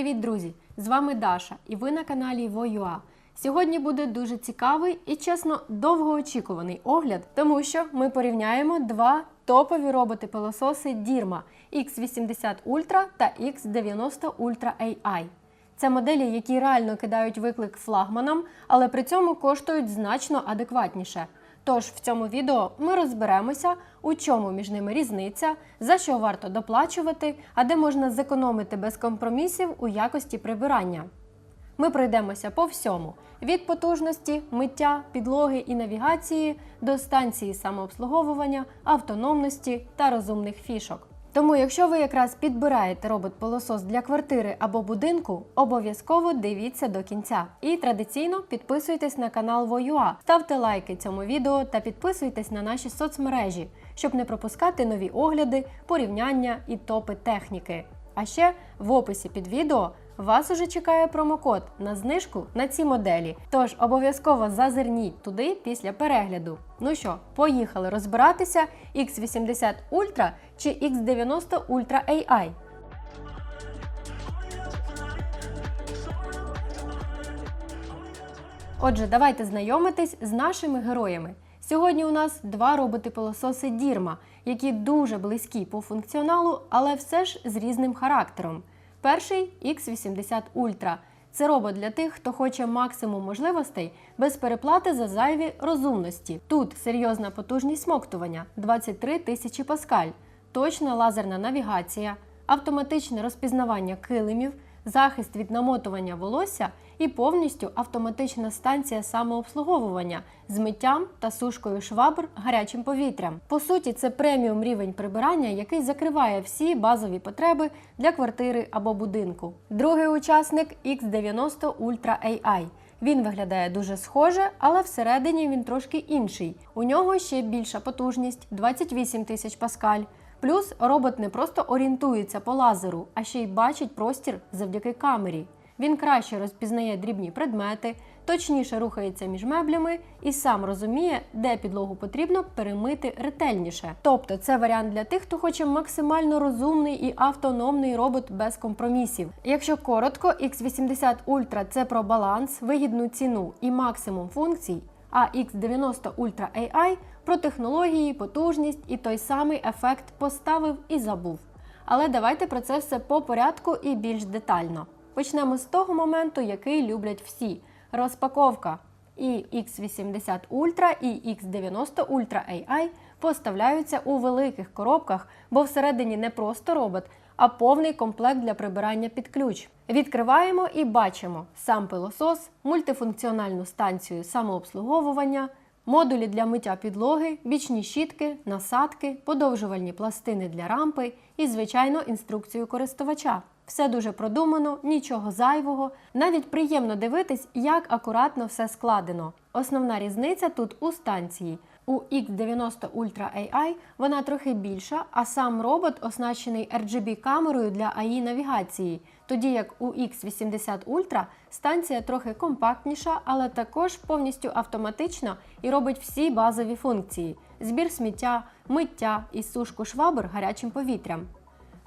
Привіт, друзі! З вами Даша, і ви на каналі Воюа. Сьогодні буде дуже цікавий і, чесно, довгоочікуваний огляд, тому що ми порівняємо два топові роботи-пилососи Дірма X80 Ultra та X90 Ultra AI. Це моделі, які реально кидають виклик флагманам, але при цьому коштують значно адекватніше. Тож в цьому відео ми розберемося, у чому між ними різниця, за що варто доплачувати, а де можна зекономити без компромісів у якості прибирання. Ми пройдемося по всьому: від потужності, миття, підлоги і навігації до станції самообслуговування, автономності та розумних фішок. Тому, якщо ви якраз підбираєте робот-пилосос для квартири або будинку, обов'язково дивіться до кінця. І традиційно підписуйтесь на канал Воюа, ставте лайки цьому відео та підписуйтесь на наші соцмережі, щоб не пропускати нові огляди, порівняння і топи техніки. А ще в описі під відео вас уже чекає промокод на знижку на ці моделі. Тож обов'язково зазирніть туди після перегляду. Ну що, поїхали розбиратися X80 Ultra чи X90 Ultra AI. Отже, давайте знайомитись з нашими героями. Сьогодні у нас два роботи-пилососи Дірма, які дуже близькі по функціоналу, але все ж з різним характером. Перший X80 Ultra. Це робот для тих, хто хоче максимум можливостей без переплати за зайві розумності. Тут серйозна потужність смоктування 23 тисячі паскаль, точна лазерна навігація, автоматичне розпізнавання килимів, захист від намотування волосся і повністю автоматична станція самообслуговування з миттям та сушкою швабр гарячим повітрям. По суті, це преміум рівень прибирання, який закриває всі базові потреби для квартири або будинку. Другий учасник X90 Ultra AI. Він виглядає дуже схоже, але всередині він трошки інший. У нього ще більша потужність 28 тисяч паскаль. Плюс робот не просто орієнтується по лазеру, а ще й бачить простір завдяки камері. Він краще розпізнає дрібні предмети, точніше рухається між меблями і сам розуміє, де підлогу потрібно перемити ретельніше. Тобто це варіант для тих, хто хоче максимально розумний і автономний робот без компромісів. Якщо коротко, X80 Ultra – це про баланс, вигідну ціну і максимум функцій. А X90 Ultra AI про технології, потужність і той самий ефект поставив і забув. Але давайте про це все по порядку і більш детально. Почнемо з того моменту, який люблять всі: розпаковка. І X80 Ultra, і X90 Ultra AI поставляються у великих коробках, бо всередині не просто робот, а повний комплект для прибирання під ключ. Відкриваємо і бачимо сам пилосос, мультифункціональну станцію самообслуговування, модулі для миття підлоги, бічні щітки, насадки, подовжувальні пластини для рампи і, звичайно, інструкцію користувача. Все дуже продумано, нічого зайвого. Навіть приємно дивитись, як акуратно все складено. Основна різниця тут у станції. У X90 Ultra AI вона трохи більша, а сам робот оснащений RGB-камерою для AI навігації, тоді як у X80 Ultra станція трохи компактніша, але також повністю автоматична і робить всі базові функції: збір сміття, миття і сушку швабр гарячим повітрям.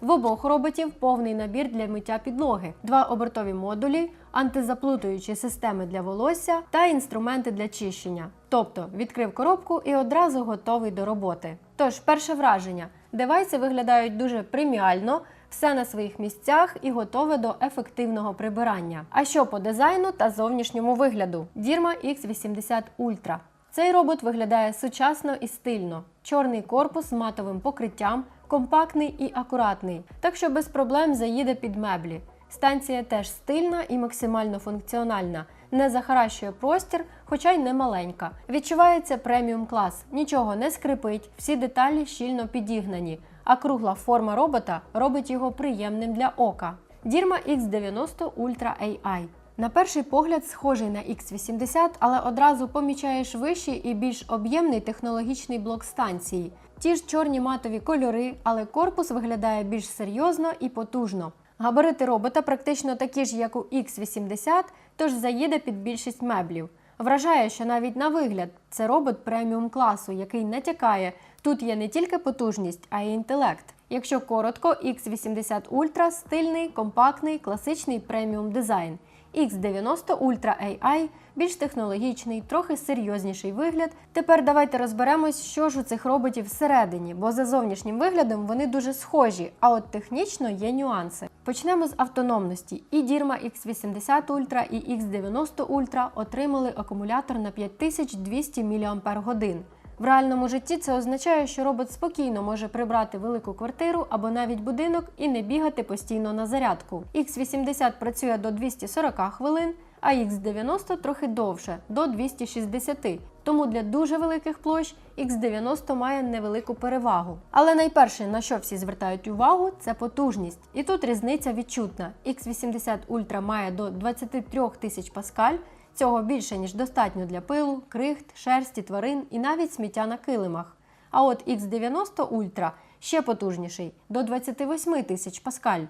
В обох роботів повний набір для миття підлоги, два обертові модулі, антизаплутуючі системи для волосся та інструменти для чищення. Тобто відкрив коробку і одразу готовий до роботи. Тож, перше враження: девайси виглядають дуже преміально, все на своїх місцях і готове до ефективного прибирання. А що по дизайну та зовнішньому вигляду? Dirma X80 Ultra. Цей робот виглядає сучасно і стильно. Чорний корпус з матовим покриттям, компактний і акуратний, так що без проблем заїде під меблі. Станція теж стильна і максимально функціональна, не захаращує простір, хоча й не маленька. Відчувається преміум клас, нічого не скрипить, всі деталі щільно підігнані, а кругла форма робота робить його приємним для ока. Dirma X90 Ultra AI. На перший погляд схожий на X80, але одразу помічаєш вищий і більш об'ємний технологічний блок станції. Ті ж чорні матові кольори, але корпус виглядає більш серйозно і потужно. Габарити робота практично такі ж, як у X80, тож заїде під більшість меблів. Вражає, що навіть на вигляд це робот преміум класу, який натякає, тут є не тільки потужність, а й інтелект. Якщо коротко, X80 Ultra стильний, компактний, класичний преміум дизайн. X90 Ultra AI більш технологічний, трохи серйозніший вигляд. Тепер давайте розберемось, що ж у цих роботів всередині, бо за зовнішнім виглядом вони дуже схожі, а от технічно є нюанси. Почнемо з автономності. І Dirma X80 Ultra, і X90 Ultra отримали акумулятор на 5200 мАч. В реальному житті це означає, що робот спокійно може прибрати велику квартиру або навіть будинок і не бігати постійно на зарядку. X80 працює до 240 хвилин, а X90 трохи довше до 260. Тому для дуже великих площ X90 має невелику перевагу. Але найперше, на що всі звертають увагу, це потужність. І тут різниця відчутна. X80 Ultra має до 23 тисяч паскаль. Цього більше, ніж достатньо для пилу, крихт, шерсті тварин і навіть сміття на килимах. А от X90 Ultra ще потужніший до 28 тисяч паскаль.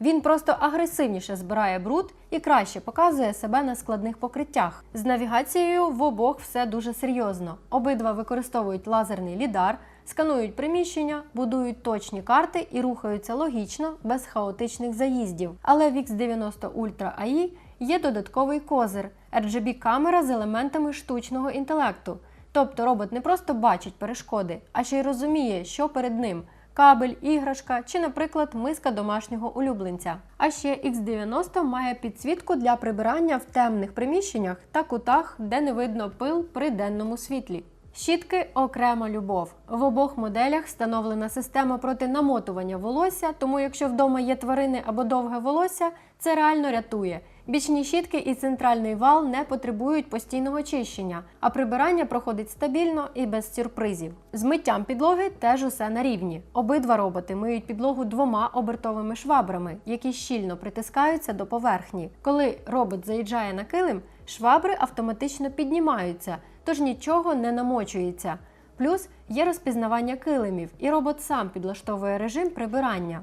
Він просто агресивніше збирає бруд і краще показує себе на складних покриттях. З навігацією в обох все дуже серйозно. Обидва використовують лазерний лідар, сканують приміщення, будують точні карти і рухаються логічно, без хаотичних заїздів. Але в X90 Ultra AI є додатковий козир RGB камера з елементами штучного інтелекту. Тобто робот не просто бачить перешкоди, а ще й розуміє, що перед ним кабель, іграшка чи, наприклад, миска домашнього улюбленця. А ще X90 має підсвітку для прибирання в темних приміщеннях та кутах, де не видно пил при денному світлі. Щітки окрема любов. В обох моделях встановлена система проти намотування волосся, тому якщо вдома є тварини або довге волосся, це реально рятує. Бічні щітки і центральний вал не потребують постійного чищення, а прибирання проходить стабільно і без сюрпризів. З миттям підлоги теж усе на рівні. Обидва роботи миють підлогу двома обертовими швабрами, які щільно притискаються до поверхні. Коли робот заїжджає на килим, швабри автоматично піднімаються, тож нічого не намочується. Плюс є розпізнавання килимів, і робот сам підлаштовує режим прибирання.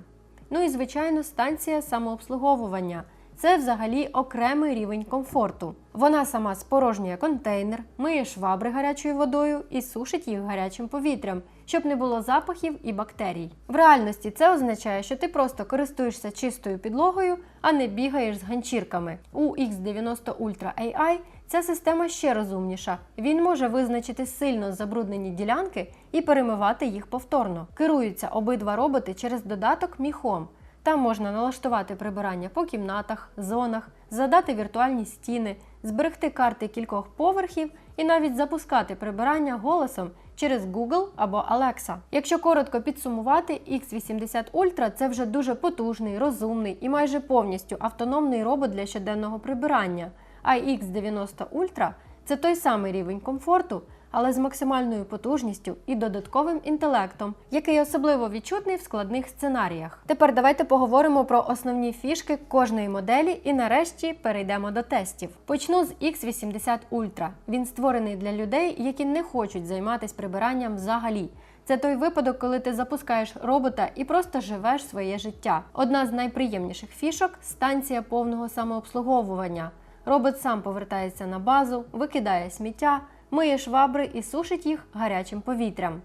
Ну і звичайно, станція самообслуговування. Це взагалі окремий рівень комфорту. Вона сама спорожнює контейнер, миє швабри гарячою водою і сушить їх гарячим повітрям, щоб не було запахів і бактерій. В реальності це означає, що ти просто користуєшся чистою підлогою, а не бігаєш з ганчірками. У X90 Ultra AI ця система ще розумніша. Він може визначити сильно забруднені ділянки і перемивати їх повторно. Керуються обидва роботи через додаток Міхом. Там можна налаштувати прибирання по кімнатах, зонах, задати віртуальні стіни, зберегти карти кількох поверхів і навіть запускати прибирання голосом через Google або Alexa. Якщо коротко підсумувати, X80 Ultra це вже дуже потужний, розумний і майже повністю автономний робот для щоденного прибирання. А X90 Ultra це той самий рівень комфорту, але з максимальною потужністю і додатковим інтелектом, який особливо відчутний в складних сценаріях. Тепер давайте поговоримо про основні фішки кожної моделі і нарешті перейдемо до тестів. Почну з X80 Ultra. Він створений для людей, які не хочуть займатися прибиранням взагалі. Це той випадок, коли ти запускаєш робота і просто живеш своє життя. Одна з найприємніших фішок станція повного самообслуговування. Робот сам повертається на базу, викидає сміття, миє швабри і сушить їх гарячим повітрям.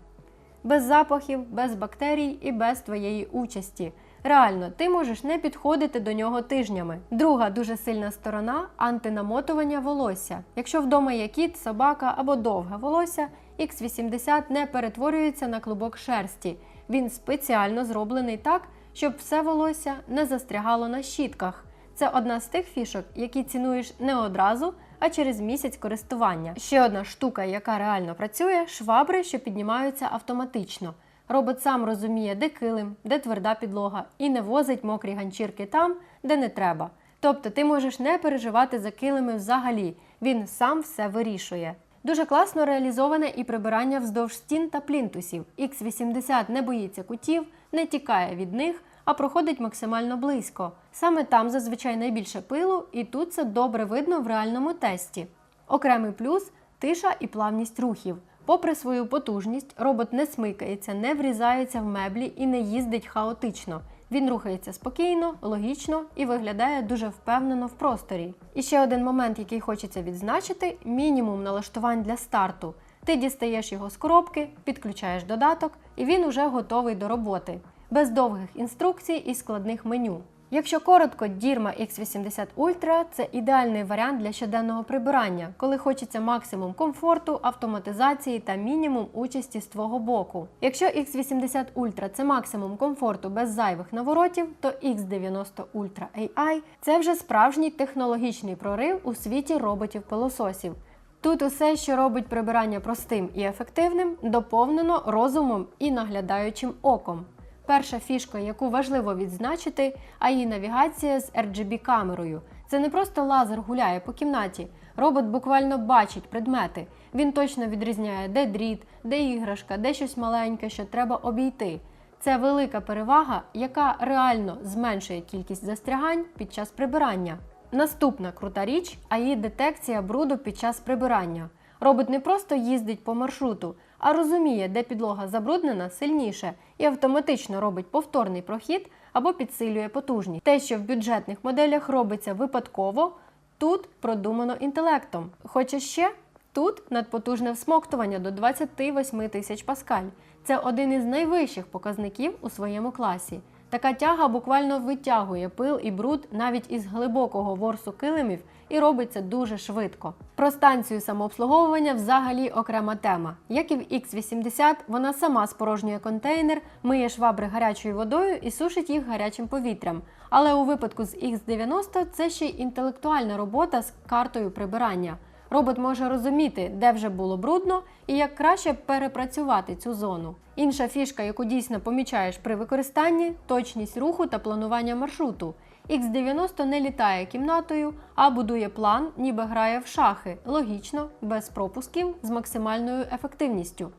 Без запахів, без бактерій і без твоєї участі. Реально, ти можеш не підходити до нього тижнями. Друга дуже сильна сторона антинамотування волосся. Якщо вдома є кіт, собака або довге волосся, X80 не перетворюється на клубок шерсті. Він спеціально зроблений так, щоб все волосся не застрягало на щітках. Це одна з тих фішок, які цінуєш не одразу, а через місяць користування. Ще одна штука, яка реально працює швабри, що піднімаються автоматично. Робот сам розуміє, де килим, де тверда підлога, і не возить мокрі ганчірки там, де не треба. Тобто ти можеш не переживати за килими взагалі, він сам все вирішує. Дуже класно реалізоване і прибирання вздовж стін та плінтусів. X80 не боїться кутів, не тікає від них, а проходить максимально близько. Саме там зазвичай найбільше пилу, і тут це добре видно в реальному тесті. Окремий плюс тиша і плавність рухів. Попри свою потужність, робот не смикається, не врізається в меблі і не їздить хаотично. Він рухається спокійно, логічно і виглядає дуже впевнено в просторі. І ще один момент, який хочеться відзначити: мінімум налаштувань для старту. Ти дістаєш його з коробки, підключаєш додаток, і він уже готовий до роботи. Без довгих інструкцій і складних меню. Якщо коротко, Dirma X80 Ultra – це ідеальний варіант для щоденного прибирання, коли хочеться максимум комфорту, автоматизації та мінімум участі з твого боку. Якщо X80 Ultra – це максимум комфорту без зайвих наворотів, то X90 Ultra AI – це вже справжній технологічний прорив у світі роботів-пилососів. Тут усе, що робить прибирання простим і ефективним, доповнено розумом і наглядаючим оком. Перша фішка, яку важливо відзначити, а її навігація з RGB-камерою. Це не просто лазер гуляє по кімнаті. Робот буквально бачить предмети. Він точно відрізняє, де дріт, де іграшка, де щось маленьке, що треба обійти. Це велика перевага, яка реально зменшує кількість застрягань під час прибирання. Наступна крута річ а її детекція бруду під час прибирання. Робот не просто їздить по маршруту, а розуміє, де підлога забруднена сильніше і автоматично робить повторний прохід або підсилює потужність. Те, що в бюджетних моделях робиться випадково, тут продумано інтелектом. Хоча ще тут надпотужне всмоктування до 28 тисяч паскаль. Це один із найвищих показників у своєму класі. Така тяга буквально витягує пил і бруд навіть із глибокого ворсу килимів і робить це дуже швидко. Про станцію самообслуговування взагалі окрема тема. Як і в X80, вона сама спорожнює контейнер, миє швабри гарячою водою і сушить їх гарячим повітрям. Але у випадку з X90 це ще й інтелектуальна робота з картою прибирання. Робот може розуміти, де вже було брудно і як краще перепрацювати цю зону. Інша фішка, яку дійсно помічаєш при використанні точність руху та планування маршруту. X90 не літає кімнатою, а будує план, ніби грає в шахи, логічно, без пропусків, з максимальною ефективністю.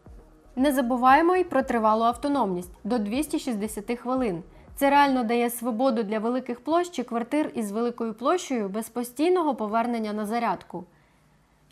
Не забуваємо й про тривалу автономність до 260 хвилин. Це реально дає свободу для великих площ чи квартир із великою площею без постійного повернення на зарядку.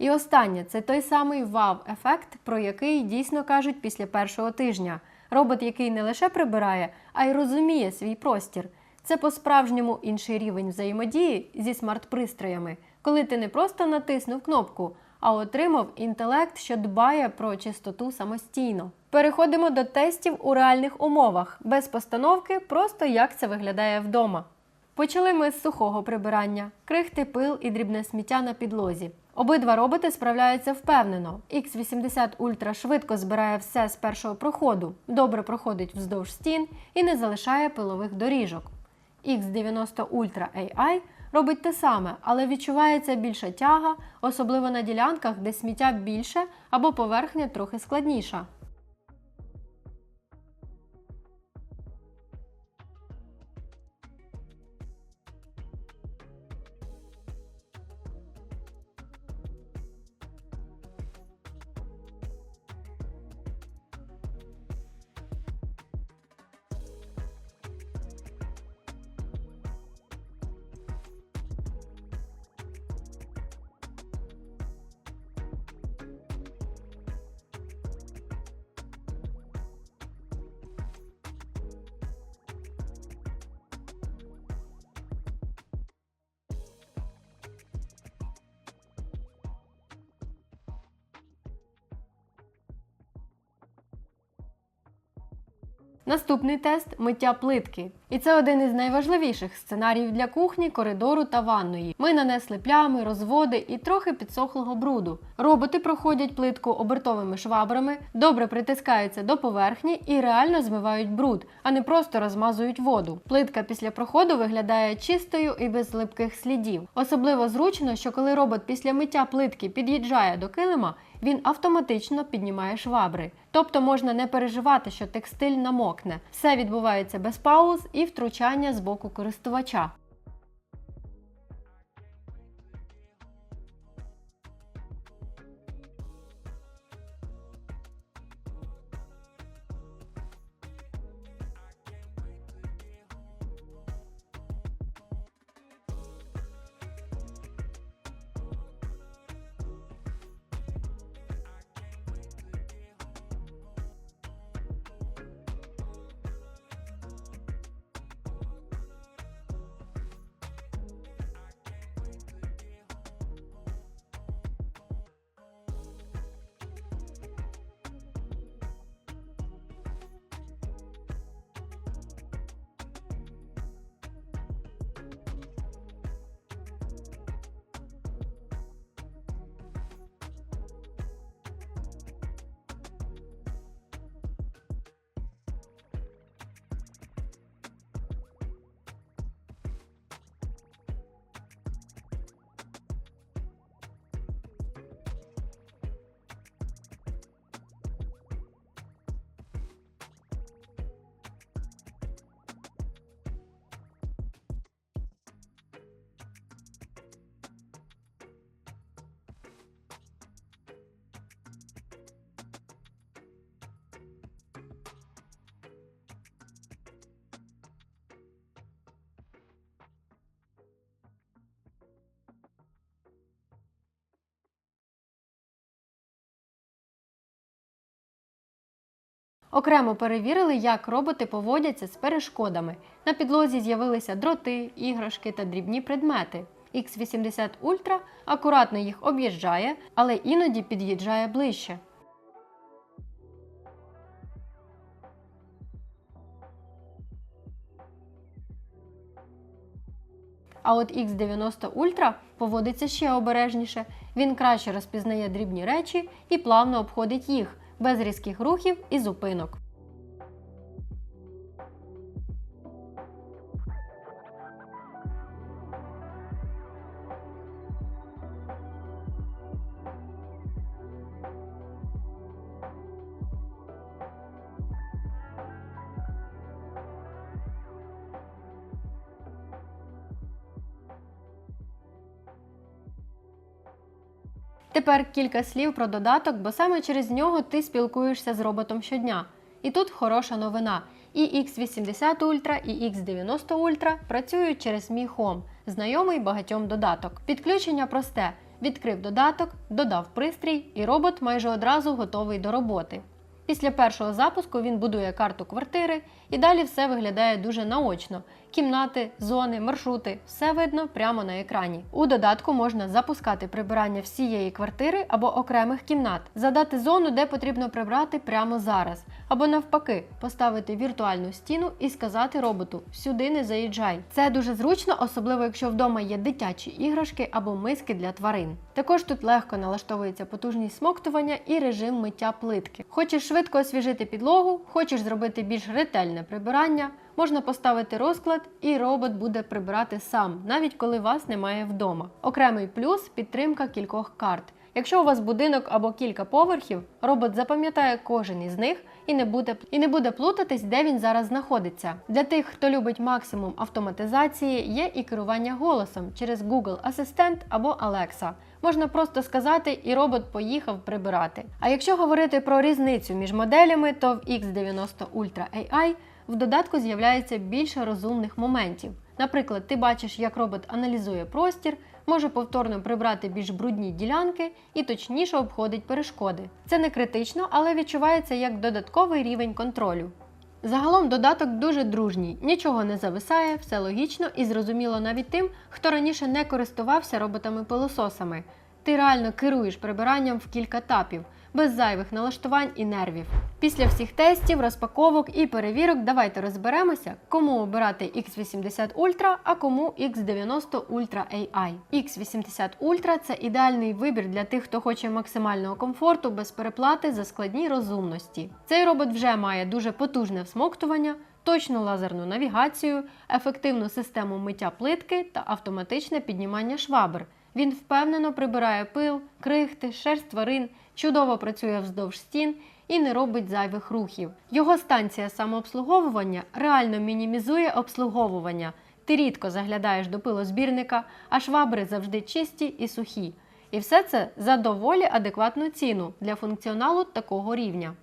І останнє це той самий вау-ефект, про який дійсно кажуть після першого тижня. Робот, який не лише прибирає, а й розуміє свій простір. Це по-справжньому інший рівень взаємодії зі смарт-пристроями, коли ти не просто натиснув кнопку, а отримав інтелект, що дбає про чистоту самостійно. Переходимо до тестів у реальних умовах, без постановки, просто як це виглядає вдома. Почали ми з сухого прибирання, крихти, пил і дрібне сміття на підлозі. Обидва роботи справляються впевнено. X80 Ultra швидко збирає все з першого проходу, добре проходить вздовж стін і не залишає пилових доріжок. X90 Ultra AI робить те саме, але відчувається більша тяга, особливо на ділянках, де сміття більше або поверхня трохи складніша. Наступний тест миття плитки. І це один із найважливіших сценаріїв для кухні, коридору та ванної. Ми нанесли плями, розводи і трохи підсохлого бруду. Роботи проходять плитку обертовими швабрами, добре притискаються до поверхні і реально змивають бруд, а не просто розмазують воду. Плитка після проходу виглядає чистою і без липких слідів. Особливо зручно, що коли робот після миття плитки під'їжджає до килима, він автоматично піднімає швабри. Тобто можна не переживати, що текстиль намокне. Все відбувається без пауз і втручання з боку користувача. Окремо перевірили, як роботи поводяться з перешкодами. На підлозі з'явилися дроти, іграшки та дрібні предмети. X80 Ultra акуратно їх об'їжджає, але іноді під'їжджає ближче. А от X90 Ultra поводиться ще обережніше. Він краще розпізнає дрібні речі і плавно обходить їх, без різких рухів і зупинок. Тепер кілька слів про додаток, бо саме через нього ти спілкуєшся з роботом щодня. І тут хороша новина. І X80 Ultra, і X90 Ultra працюють через Mi Home, знайомий багатьом додаток. Підключення просте. Відкрив додаток, додав пристрій, і робот майже одразу готовий до роботи. Після першого запуску він будує карту квартири і далі все виглядає дуже наочно. Кімнати, зони, маршрути все видно прямо на екрані. У додатку можна запускати прибирання всієї квартири або окремих кімнат, задати зону, де потрібно прибрати прямо зараз, або навпаки, поставити віртуальну стіну і сказати роботу сюди не заїжджай. Це дуже зручно, особливо якщо вдома є дитячі іграшки або миски для тварин. Також тут легко налаштовується потужність смоктування і режим миття плитки. Хочеш швидко освіжити підлогу, хочеш зробити більш ретельне прибирання. Можна поставити розклад, і робот буде прибирати сам, навіть коли вас немає вдома. Окремий плюс підтримка кількох карт. Якщо у вас будинок або кілька поверхів, робот запам'ятає кожен із них і не буде і не буде плутатись, де він зараз знаходиться. Для тих, хто любить максимум автоматизації, є і керування голосом через Google Асистент або Alexa. Можна просто сказати, і робот поїхав прибирати. А якщо говорити про різницю між моделями, то в X90 Ultra AI в додатку з'являється більше розумних моментів. Наприклад, ти бачиш, як робот аналізує простір, може повторно прибрати більш брудні ділянки і точніше обходить перешкоди. Це не критично, але відчувається як додатковий рівень контролю. Загалом додаток дуже дружній, нічого не зависає, все логічно і зрозуміло навіть тим, хто раніше не користувався роботами-пилососами. Ти реально керуєш прибиранням в кілька етапів, без зайвих налаштувань і нервів. Після всіх тестів, розпаковок і перевірок давайте розберемося, кому обирати X80 Ultra, а кому X90 Ultra AI. X80 Ultra це ідеальний вибір для тих, хто хоче максимального комфорту без переплати за складні розумності. Цей робот вже має дуже потужне всмоктування. Точну лазерну навігацію, ефективну систему миття плитки та автоматичне піднімання швабр. Він впевнено прибирає пил, крихти, шерсть тварин, чудово працює вздовж стін і не робить зайвих рухів. Його станція самообслуговування реально мінімізує обслуговування. Ти рідко заглядаєш до пилозбірника, а швабри завжди чисті і сухі. І все це за доволі адекватну ціну для функціоналу такого рівня.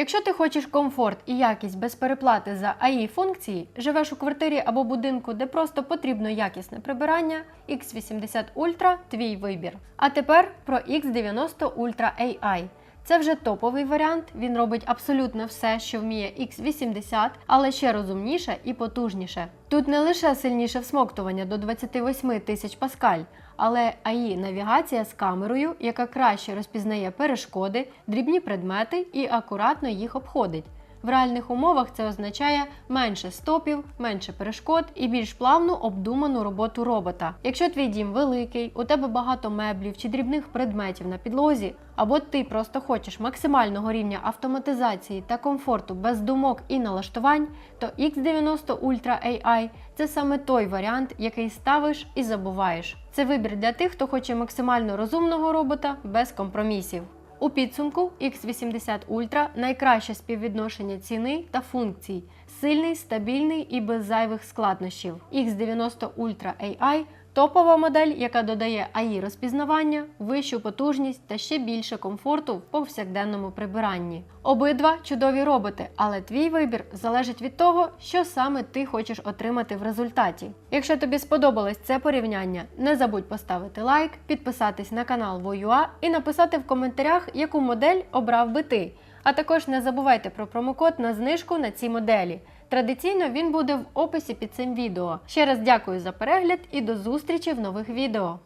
Якщо ти хочеш комфорт і якість без переплати за АІ функції, живеш у квартирі або будинку, де просто потрібно якісне прибирання, X80 Ultra – твій вибір. А тепер про X90 Ultra AI. Це вже топовий варіант. Він робить абсолютно все, що вміє X80, але ще розумніше і потужніше. Тут не лише сильніше всмоктування до 28 тисяч паскаль, але АІ навігація з камерою, яка краще розпізнає перешкоди, дрібні предмети і акуратно їх обходить. В реальних умовах це означає менше стопів, менше перешкод і більш плавну обдуману роботу робота. Якщо твій дім великий, у тебе багато меблів чи дрібних предметів на підлозі, або ти просто хочеш максимального рівня автоматизації та комфорту без думок і налаштувань, то X90 Ultra AI – це саме той варіант, який ставиш і забуваєш. Це вибір для тих, хто хоче максимально розумного робота без компромісів. У підсумку X80 Ultra найкраще співвідношення ціни та функцій, сильний, стабільний і без зайвих складнощів. X90 Ultra AI топова модель, яка додає AI розпізнавання, вищу потужність та ще більше комфорту в повсякденному прибиранні. Обидва чудові роботи, але твій вибір залежить від того, що саме ти хочеш отримати в результаті. Якщо тобі сподобалось це порівняння, не забудь поставити лайк, підписатись на канал Воюа і написати в коментарях, яку модель обрав би ти. А також не забувайте про промокод на знижку на ці моделі. Традиційно він буде в описі під цим відео. Ще раз дякую за перегляд і до зустрічі в нових відео.